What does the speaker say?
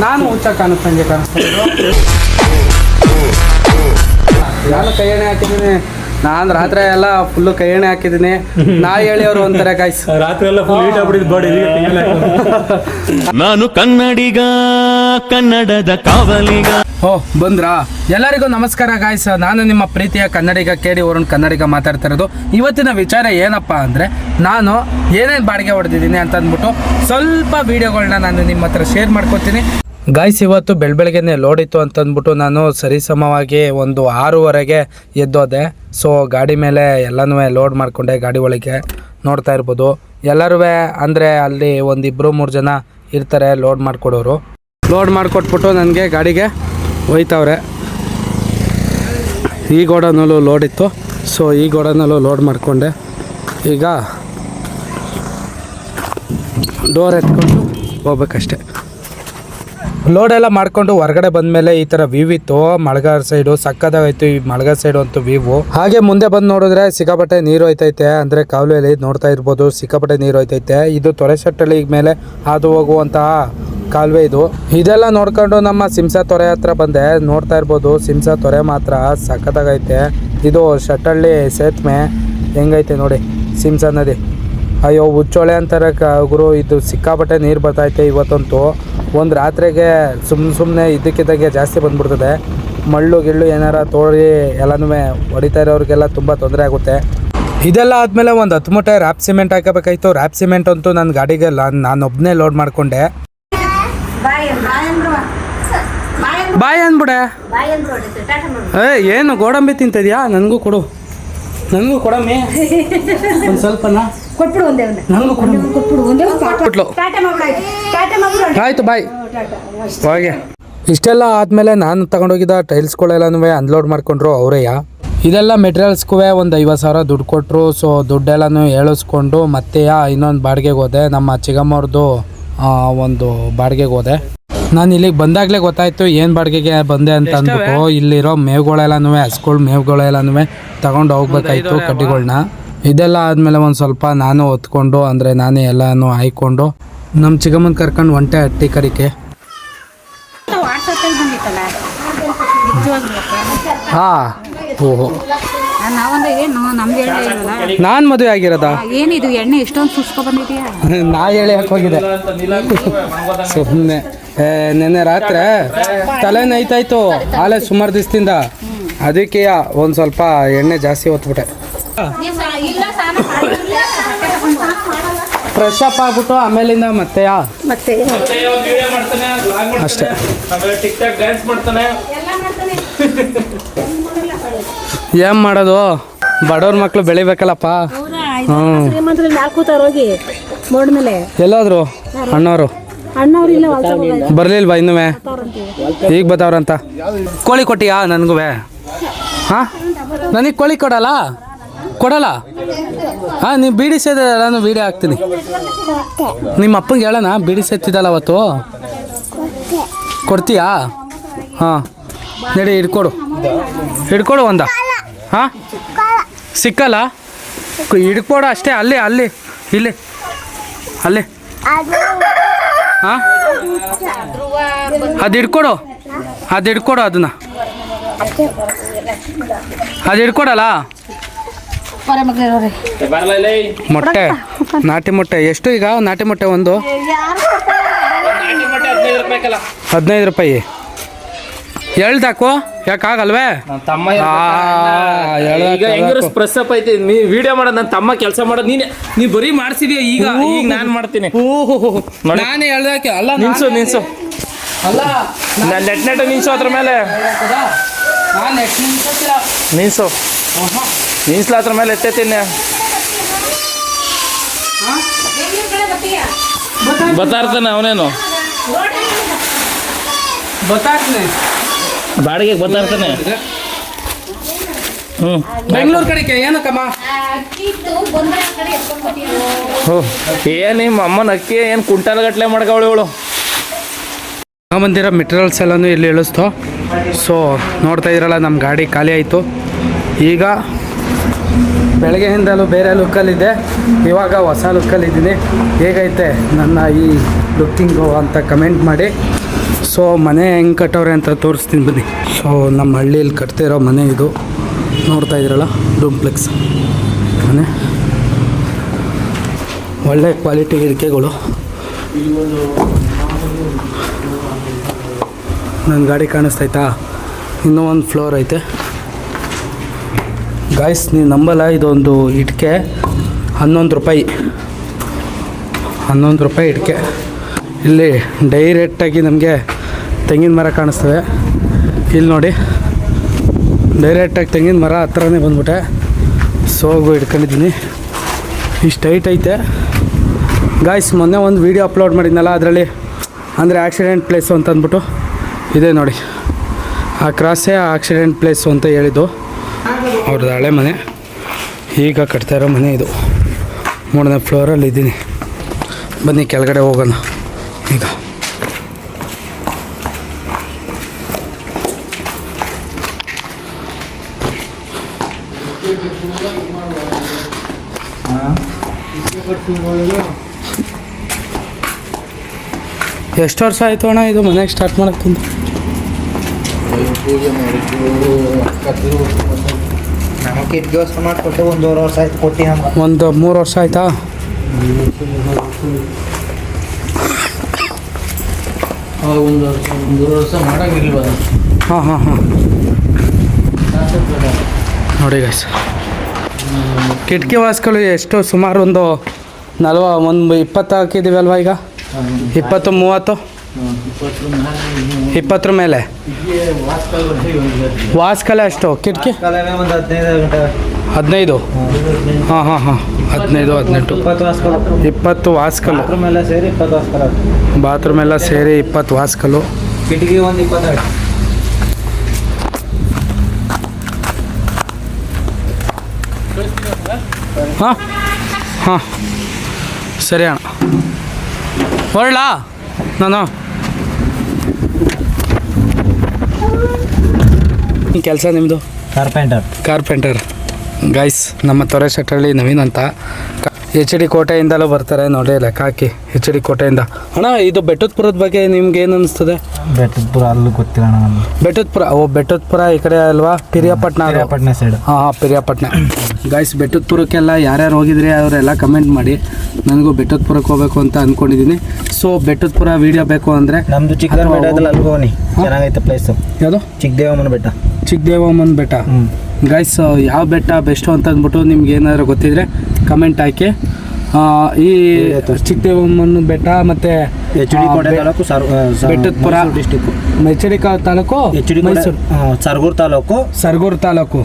ನಾನು ಹುಚ್ಚ ಕಾಣಿಸ್ತಾ ಹಂಗೆ ಕಾಣಿಸ್ತಾ ನಾನು ಕೈ ಎಣ್ಣೆ ಹಾಕಿದ್ದೀನಿ. ನಾನು ರಾತ್ರಿ ಎಲ್ಲ ಫುಲ್ಲು ಕೈ ಎಣ್ಣೆ ಹಾಕಿದ್ದೀನಿ. ನಾ ಹೇಳಿ ಅವರು ಒಂಥರ ಕಾಯ್ಸ್ ರಾತ್ರಿ ಎಲ್ಲ ಫುಲ್ ಹೀಟ್ ಆಗ್ಬಿಟ್ಟಿದ್ದು ಬಾಡಿ ನಾನು ಕನ್ನಡಿಗ. ಕನ್ನಡದ ಕಾವಲಿಗ. ಓ ಬಂದ್ರಾ? ಎಲ್ಲರಿಗೂ ನಮಸ್ಕಾರ ಗಾಯ್ಸ್ ನಾನು ನಿಮ್ಮ ಪ್ರೀತಿಯ ಕನ್ನಡಿಗ ಕೇಳಿ ವರುಣ್ ಕನ್ನಡಿಗ ಮಾತಾಡ್ತಾ ಇರೋದು. ಇವತ್ತಿನ ವಿಚಾರ ಏನಪ್ಪ ಅಂದರೆ, ನಾನು ಏನೇನು ಬಾಡಿಗೆ ಹೊಡೆದಿದ್ದೀನಿ ಅಂತ ಅಂದ್ಬಿಟ್ಟು ಸ್ವಲ್ಪ ವೀಡಿಯೋಗಳನ್ನ ನಾನು ನಿಮ್ಮ ಹತ್ರ ಶೇರ್ ಮಾಡ್ಕೊತೀನಿ. ಗಾಯ್ಸ್ ಇವತ್ತು ಬೆಳಬೆಳಗ್ಗೆನೆ ಲೋಡ್ ಇತ್ತು ಅಂತಂದ್ಬಿಟ್ಟು ನಾನು ಸರಿಸಮವಾಗಿ ಒಂದು ಆರೂವರೆಗೆ ಎದ್ದೋದೆ. ಸೊ ಗಾಡಿ ಮೇಲೆ ಎಲ್ಲನೂ ಲೋಡ್ ಮಾಡಿಕೊಂಡೆ ಗಾಡಿ ಒಳಗೆ. ನೋಡ್ತಾ ಇರ್ಬೋದು. ಎಲ್ಲರೂ ಅಂದರೆ ಅಲ್ಲಿ ಒಂದಿಬ್ಬರು ಮೂರು ಜನ ಇರ್ತಾರೆ ಲೋಡ್ ಮಾಡಿಕೊಡೋರು. ಲೋಡ್ ಮಾಡಿಕೊಟ್ಬಿಟ್ಟು ನನಗೆ ಗಾಡಿಗೆ ಒಯ್ತವ್ರೆ ಈ ಗೋಡನಲ್ಲೂ ಲೋಡ್ ಇತ್ತು. ಸೊ, ಈ ಗೋಡನಲ್ಲೂ ಲೋಡ್ ಮಾಡಿಕೊಂಡೆ. ಈಗ ಡೋರ್ ಎತ್ಕೊಂಡು ಹೋಗ್ಬೇಕಷ್ಟೆ. ಲೋಡ್ ಮಾಡಿಕೊಂಡು ಹೊರಗಡೆ ಬಂದಮೇಲೆ ಈ ಥರ ವ್ಯೂ ಇತ್ತು. ಮಳಗಾರ್ ಸೈಡು ಸಕ್ಕದಾಗೈತು ಈ ಮಳಗಾರ್ ಸೈಡು ಅಂತೂ ವ್ಯೂ ಹಾಗೆ ಮುಂದೆ ಬಂದು ನೋಡಿದ್ರೆ ಸಿಕ್ಕಾಪಟ್ಟೆ ನೀರು ಹೋಯ್ತೈತೆ. ಅಂದರೆ ಕಾಲುವೆಯಲ್ಲಿ ನೋಡ್ತಾ ಇರ್ಬೋದು, ಸಿಕ್ಕಾಪಟ್ಟೆ ನೀರು ಹೋಯ್ತೈತೆ. ಇದು ತೊರೆಶಟ್ಟಳ್ಳಿ ಮೇಲೆ ಹಾದು ಹೋಗುವಂತಹ ಕಾಲುವೆ ಇದು. ಇದೆಲ್ಲ ನೋಡ್ಕೊಂಡು ನಮ್ಮ ಸಿಂಸ ತೊರೆ ಹತ್ರ ಬಂದೆ. ನೋಡ್ತಾ ಇರ್ಬೋದು, ಸಿಂಸ ತೊರೆ ಮಾತ್ರ ಸಖತ್ತಾಗೈತೆ. ಇದು ಶಟ್ಟಳ್ಳಿ ಸೇತುವೆ ಹೆಂಗೈತೆ ನೋಡಿ ಸಿಂಸ ನದಿ. ಅಯ್ಯೋ, ಹುಚ್ಚೊಳೆ ಅಂತಾರೆ ಕ ಗುರು, ಇದು ಸಿಕ್ಕಾಪಟ್ಟೆ ನೀರು ಬರ್ತೈತೆ ಇವತ್ತಂತೂ. ಒಂದು ರಾತ್ರಿಗೆ ಸುಮ್ಮನೆ ಸುಮ್ಮನೆ ಇದ್ದಕ್ಕಿದ್ದಂಗೆ ಜಾಸ್ತಿ ಬಂದ್ಬಿಡ್ತದೆ. ಮಳ್ಳು ಗಿಳ್ಳು ಏನಾರ ತೋಡಿ ಎಲ್ಲನೂ ಹೊಡಿತಾ ಇರೋರಿಗೆಲ್ಲ ತುಂಬ ತೊಂದರೆ ಆಗುತ್ತೆ. ಇದೆಲ್ಲ ಆದಮೇಲೆ ಒಂದು ಹತ್ತು ಮೂಟೆ ರ್ಯಾಪ್ ಸಿಮೆಂಟ್ ಹಾಕಬೇಕಾಯ್ತು. ರ್ಯಾಪ್ ಸಿಮೆಂಟ್ ಅಂತೂ ನನ್ನ ಗಾಡಿಗೆ ನಾನು ಒಬ್ಬನೇ ಲೋಡ್ ಮಾಡಿಕೊಂಡೆ. ಬಾಯ್ ಅಂದ್ಬಿಡ. ಏ ಏನು ಗೋಡಂಬಿ ತಿಂತಿದ್ಯಾ? ನನಗೂ ಕೊಡು. ನನಗೂ ಕೊಡಮ್ಮಿ. ಒಂದು ಸ್ವಲ್ಪನಾ? ಕೊಟ್ಬಿಡು ಒಂದೇ ಒಂದೇ. ನನಗೂ ಕೊಡು ಕೊಟ್ಬಿಡು ಒಂದೇ ಒಂದು ಕೊಟ್ಲು ಟಾಟಾ ಮಾಡ್ಬಿಡು ಟಾಟಾ ಮಾಡ್ಬಿಡು ಆಯ್ತು. ಬಾಯ್. ಹಾಗೆ. ಇಷ್ಟೆಲ್ಲ ಆದಮೇಲೆ ನಾನು ತಗೊಂಡೋಗಿದ್ದ ಟೈಲ್ಸ್ಗಳೆಲ್ಲನೂ ಅನ್ಲೋಡ್ ಮಾಡ್ಕೊಂಡ್ರು ಅವರೇಯ? ಇದೆಲ್ಲ ಮೆಟೀರಿಯಲ್ಸ್ಗೂ ಒಂದು ಐವತ್ತು ಸಾವಿರ ದುಡ್ಡು ಕೊಟ್ಟರು ಸೊ ದುಡ್ಡೆಲ್ಲನೂ ಹೇಳಿಸ್ಕೊಂಡು ಮತ್ತೆ ಇನ್ನೊಂದು ಬಾಡಿಗೆಗೆ ಹೋದೆ. ನಮ್ಮ ಚಿಗಮ್ಮವ್ರದ್ದು ಒಂದು ಬಾಡಿಗೆಗೆ ಹೋದೆ. ನಾನು ಇಲ್ಲಿಗೆ ಬಂದಾಗಲೇ ಗೊತ್ತಾಯ್ತು ಏನು ಬಾಡಿಗೆಗೆ ಬಂದೆ ಅಂತ ಅಂದ್ಬಿಟ್ಟು ಇಲ್ಲಿರೋ ಮೇವುಗಳೆಲ್ಲನೂ ಹಸ್ಗಳು ಮೇವುಗಳೆಲ್ಲನೂ ತಗೊಂಡು ಹೋಗ್ಬೇಕಾಯ್ತು ಕಡ್ಡಿಗಳನ್ನ ಇದೆಲ್ಲ ಆದಮೇಲೆ ಒಂದು ಸ್ವಲ್ಪ ನಾನು ಹೊತ್ಕೊಂಡು ಅಂದರೆ ನಾನೇ ಎಲ್ಲನೂ ಹಾಯ್ಕೊಂಡು ನಮ್ಮ ಚಿಕ್ಕಮ್ಮನ ಕರ್ಕೊಂಡು ಒಂಟೆ ಹಟ್ಟಿ ಕರಿಕೆ. ಹಾಂ. ಓಹೋ. ನಾವಂದ್ರೆ ಏನು? ನಮ್ಗೆ ಎಣ್ಣೆ ನಾನು ಮದುವೆ ಆಗಿರೋದಾ? ಏನಿದು? ಎಣ್ಣೆ ಎಷ್ಟೊಂದು ಸುಸ್ಕೊ ಬಂದಿದ್ಯಾ? ನಾ ಹೇಳಿ ಹಾಕಿ ಹೋಗಿದೆ? ಸುಮ್ಮನೆ ನೆನ್ನೆ ರಾತ್ರಿ ತಲೆ ನೈತಾಯ್ತು. ಆಲೆ ಸುಮಾರು ದಿವಸದಿಂದ. ಅದಕ್ಕೆ ಒಂದು ಸ್ವಲ್ಪ ಎಣ್ಣೆ ಜಾಸ್ತಿ ಹೊತ್ಬಿಟ್ಟೆ. ಫ್ರೆಶ್ ಅಪ್ ಆಗ್ಬಿಟ್ಟು ಆಮೇಲಿಂದ ಮತ್ತೆ ಮತ್ತೆ ಅಷ್ಟೇ. ಟಿಕ್ ಟಾಕ್ ಡ್ಯಾನ್ಸ್ ಮಾಡ್ತಾನೆ. ಏನು ಮಾಡೋದು? ಬಡವ್ರ ಮಕ್ಕಳು ಬೆಳಿಬೇಕಲ್ಲಪ್ಪ. ಹೋಗಿ? ಮೇಲೆ. ಎಲ್ಲೋದ್ರು? ಅಣ್ಣವರು. ಬರ್ಲಿಲ್ವಾ ಇನ್ನುವೆ? ಈಗ ಬತ್ತವ್ರಂತ? ಕೋಳಿ ಕೊಟ್ಟಿಯಾ ನನ್ಗು ಹಾ? ನನಗೆ ಕೋಳಿ ಕೊಡಲ್ಲ? ಕೊಡಲ್ಲ? ಹಾ ನೀವು ಬೀಡಿ ಸೇದ ನಾನು ವೀಡಿಯೋ ಹಾಕ್ತೀನಿ. ನಿಮ್ಮ ಅಪ್ಪಂಗೆ ಹೇಳೋಣ ಬೀಡಿ ಸೇತಿದ್ದಲ್ಲ ಅವತ್ತು. ಕೊಡ್ತೀಯಾ? ಹಾಂ. ನಡಿ ಹಿಡ್ಕೊಡು. ಹಿಡ್ಕೊಡು ಒಂದ. ಹಾಂ? ಸಿಕ್ಕಲ್ಲ. ಹಿಡ್ಕೊಡ ಅಷ್ಟೇ ಅಲ್ಲಿ ಅಲ್ಲಿ ಇಲ್ಲಿ ಅಲ್ಲಿ. ಹಾಂ? ಅದು ಹಿಡ್ಕೊಡು. ಅದು ಹಿಡ್ಕೊಡು ಅದನ್ನ. ಅದು ಹಿಡ್ಕೊಡಲ್ಲ? ಮೊಟ್ಟೆ. ನಾಟಿ ಮೊಟ್ಟೆ. ಎಷ್ಟು ಈಗ? ನಾಟಿ ಮೊಟ್ಟೆ ಒಂದು? ಹದಿನೈದು ರೂಪಾಯಿ. ಹೇಳ್ದಾಕು? ಯಾಕಾಗಲ್ವೇ? ತಮ್ಮ ಆ, ಎಳ್ದಾಕು, ಈಗ ಹೆಂಗಾರು. ಪ್ರೆಸ್ ಅಪ್ ಐತಿ ನೀ ವಿಡಿಯೋ ಮಾಡೋದು ನನ್ನ ತಮ್ಮ ಕೆಲಸ ಮಾಡೋದು ನೀನೆ ನೀ ಬರೀ ಮಾಡ್ಸಿದ್ಯಾ ಈಗ? ಈಗ ನಾನು ಮಾಡ್ತೀನಿ. ಓಹೋ ನೋಡಿ. ನಾನೇ ಹೇಳ್ದಾಕೆ? ಅಲ್ಲ ನಿನ್ಸು ನಾನೇ- ನಿನ್ಸು ಅಲ್ಲ ನಾನು ನೆಟ್ ನೆಟ್ ನಿನ್ಸು ಅದ್ರ ಮೇಲೆ. ನಾನು ಎಷ್ಟು ಅದ್ರ ಮೇಲೆ ಎತ್ತೇತೀನಿ. ಬತ್ತಾ ಇರ್ತಾನೆ ಅವನೇನು? ಗೊತ್ತಾಗ್ತೀನಿ ಬಾಡಿಗೆಗೆ ಗೊತ್ತಾಗ್ತಾನೆ ಇರ್ತಾನೆ. ಹ್ಞೂ ಬೆಂಗಳೂರು ಕಡೆಗೆ ಏನಕ್ಕಮ್ಮ? ಏನು ನಿಮ್ಮ ಅಮ್ಮನ ಅಕ್ಕಿ ಏನು ಕುಂಟಾಲ್ ಗಟ್ಲೆ ಮಾಡ್ಕವಳು ಇವಳು? ಬಂದಿರೋ ಮೆಟೀರಿಯಲ್ಸ್ ಎಲ್ಲನೂ ಇಲ್ಲಿ ಇಳಿಸ್ತು. ಸೊ ನೋಡ್ತಾ ಇದ್ರಲ್ಲ ನಮ್ಮ ಗಾಡಿ ಖಾಲಿ ಆಯಿತು. ಈಗ ಬೆಳಗ್ಗೆಯಿಂದಲೂ ಬೇರೆ ಲುಕ್ಕಲ್ಲಿದ್ದೆ ಇವಾಗ ಹೊಸ ಲುಕ್ಕಲ್ಲಿದ್ದೀನಿ. ಹೇಗೈತೆ ನನ್ನ ಈ ಲುಕ್ಕಿಂಗು ಅಂತ ಕಮೆಂಟ್ ಮಾಡಿ. ಸೊ ಮನೆ ಹೆಂಗೆ ಕಟ್ಟವ್ರೆ ಅಂತ ತೋರಿಸ್ತೀನಿ ಬನ್ನಿ. ಸೊ ನಮ್ಮ ಹಳ್ಳಿಯಲ್ಲಿ ಕಟ್ತಿರೋ ಮನೆ ಇದು. ನೋಡ್ತಾ ಇದ್ರಲ್ಲ, ಡೂಪ್ಲೆಕ್ಸ್. ಮನೆ. ಒಳ್ಳೆ ಕ್ವಾಲಿಟಿ ಇಳಿಕೆಗಳು ನನ್ನ ಗಾಡಿ ಕಾಣಿಸ್ತೈತಾ ಇನ್ನೂ ಒಂದು ಫ್ಲೋರ್ ಐತೆ. ಗಾಯ್ಸ್ ನೀವು ನಂಬಲ್ಲ, ಇದೊಂದು ಇಟ್ಕೆ. ಹನ್ನೊಂದು ರೂಪಾಯಿ. ಹನ್ನೊಂದು ರೂಪಾಯಿ ಇಟ್ಕೆ. ಇಲ್ಲಿ ಡೈರೆಕ್ಟಾಗಿ ನಮಗೆ ತೆಂಗಿನ ಮರ ಕಾಣಿಸ್ತದೆ. ಇಲ್ಲಿ ನೋಡಿ ಡೈರೆಕ್ಟಾಗಿ ತೆಂಗಿನ ಮರ ಹತ್ರನೇ ಬಂದ್ಬಿಟ್ಟೆ. ಸೋಗು ಇಟ್ಕೊಂಡಿದ್ದೀನಿ ಇಷ್ಟು ಹೈಟ್ ಐತೆ. ಗಾಯ್ಸ್ ಮೊನ್ನೆ ಒಂದು ವೀಡಿಯೋ ಅಪ್ಲೋಡ್ ಮಾಡಿದ್ನಲ್ಲ, ಅದರಲ್ಲಿ ಅಂದರೆ ಆಕ್ಸಿಡೆಂಟ್ ಪ್ಲೇಸು ಅಂತ ಅಂದ್ಬಿಟ್ಟು. ಇದೆ ನೋಡಿ. ಆ ಕ್ರಾಸೇ ಆಕ್ಸಿಡೆಂಟ್ ಪ್ಲೇಸು ಅಂತ ಹೇಳಿದ್ದು. ಅವ್ರದ್ದು ಹಳೆ ಮನೆ. ಈಗ ಕಟ್ತಾ ಇರೋ ಮನೆ ಇದು. ಮೂರನೇ ಫ್ಲೋರಲ್ಲಿ ಇದ್ದೀನಿ. ಬನ್ನಿ, ಕೆಳಗಡೆ ಹೋಗೋಣ. ಈಗ. ಎಷ್ಟು ವರ್ಷ ಆಯಿತು ಅಣ್ಣ ಇದು ಮನೆಗೆ ಸ್ಟಾರ್ಟ್ ಮಾಡೋಕ್ಕಿಂತ ನಮಗೆ ಇಟ್ಗೋಸ್ಕರ ಮಾಡಿಕೊಟ್ಟೆ ಒಂದೂವರೆ ವರ್ಷ ಆಯ್ತು ಕೊಟ್ಟಿ ಒಂದು ಮೂರು ವರ್ಷ ಆಯ್ತಾ? ಒಂದು ಒಂದು ವರ್ಷ ಮಾಡಂಗಿಲ್ವ? ಹಾಂ ಹಾಂ ಹಾಂ. ನೋಡಿ ಗೈಸ್ ಕಿಟಕಿ ವಾಸ್ಗಳು ಎಷ್ಟು ಸುಮಾರು ಒಂದು ನಲ್ವ ಒಂದು ಇಪ್ಪತ್ತು ಹಾಕಿದ್ದೀವಿ ಅಲ್ವಾ ಈಗ? ಇಪ್ಪತ್ತು ಮೂವತ್ತು? ಇಪ್ಪತ್ತರ ಮೇಲೆ? ವಾಸ್ಕಲೆ ಅಷ್ಟು ಕಿಟಕಿ? ಹದಿನೈದು. ಹಾಂ ಹಾಂ ಹಾಂ. ಹದಿನೈದು ಹದಿನೆಂಟು. ಇಪ್ಪತ್ತು ವಾಸ್ಕಲ್. ಬಾತ್ರೂಮ್ ಎಲ್ಲ ಸೇರಿ ಇಪ್ಪತ್ತು ವಾಸ್ಕಲ್. ಕಿಟಕಿ ಒಂದು ಇಪ್ಪತ್ತೆರಡು ಹಾಂ? ಹಾಂ. ಸರಿ ಅಣ್ಣ. ಹೊರಡಾ ನಾನು. ಕೆಲಸ ನಿಮ್ಮದು ಕಾರ್ಪೆಂಟರ್ ಕಾರ್ಪೆಂಟರ್ ಗೈಸ್ ನಮ್ಮ ತೊರೆ ಶೆಟ್ಟಳ್ಳಿ ನವೀನ್ ಅಂತ. ಎಚ್ ಡಿ ಕೋಟೆಯಿಂದಲೂ ಬರ್ತಾರೆ ನೋಡಿ ಲೆಕ್ಕ ಹಾಕಿ ಎಚ್ ಡಿ ಕೋಟೆಯಿಂದ. ಅಣ್ಣ ಇದು ಬೆಟ್ಟದ್ಪುರದ ಬಗ್ಗೆ ನಿಮ್ಗೆ ಏನು ಅನಿಸ್ತದೆ? ಬೆಟ್ಟದ್ಪುರ ಅಲ್ಲೂ ಗೊತ್ತಿಲ್ಲ ಬೆಟ್ಟದ್ಪುರ ಓ ಬೆಟ್ಟದ್ಪುರ ಈ ಕಡೆ ಅಲ್ವಾ? ಪಿರಿಯಾಪಟ್ಟಣ ಪಿರಿಯಾಪಟ್ಟಣ ಸೈಡ್ ಹಾಂ ಹಾಂ ಪಿರಿಯಾಪಟ್ಟಣ ಗಾಯ್ಸ್ ಬೆಟ್ಟದಪುರಕ್ಕೆಲ್ಲ ಯಾರ್ಯಾರು ಹೋಗಿದ್ರೆ ಅವರೆಲ್ಲ ಕಮೆಂಟ್ ಮಾಡಿ. ನನಗೂ ಬೆಟ್ಟದಪುರಕ್ಕೆ ಹೋಗ್ಬೇಕು ಅಂತ ಅಂದ್ಕೊಂಡಿದ್ದೀನಿ ಸೊ ಬೆಟ್ಟದಪುರ ವೀಡಿಯೋ ಬೇಕು ಅಂದರೆ ನಮ್ಮದು ಚಿಕ್ಕದ ಬೆಟ್ಟ ಐತಲ್ಲ ಅಲ್ಲಿಗೆ ಹೋಗಿ ಚೆನ್ನಾಗೈತೆ ಪ್ಲೇಸು ಯಾವುದು? ಚಿಕ್ಕದೇವಮ್ಮನ ಬೆಟ್ಟ. ಚಿಕ್ಕದೇವಮ್ಮನ ಬೆಟ್ಟ. ಗಾಯ್ಸ್ ಯಾವ ಬೆಟ್ಟ ಬೆಸ್ಟು ಅಂತ ಅಂದ್ಬಿಟ್ಟು ನಿಮ್ಗೆ ಏನಾದರೂ ಗೊತ್ತಿದ್ರೆ ಕಮೆಂಟ್ ಹಾಕಿ. ಈ ಚಿಕ್ಕದೇವಮ್ಮನ ಬೆಟ್ಟ ಮತ್ತು H D Kote taluk sir Bettadapura district H taluk H D Mysuru. Sargur taluk. Sargur taluk.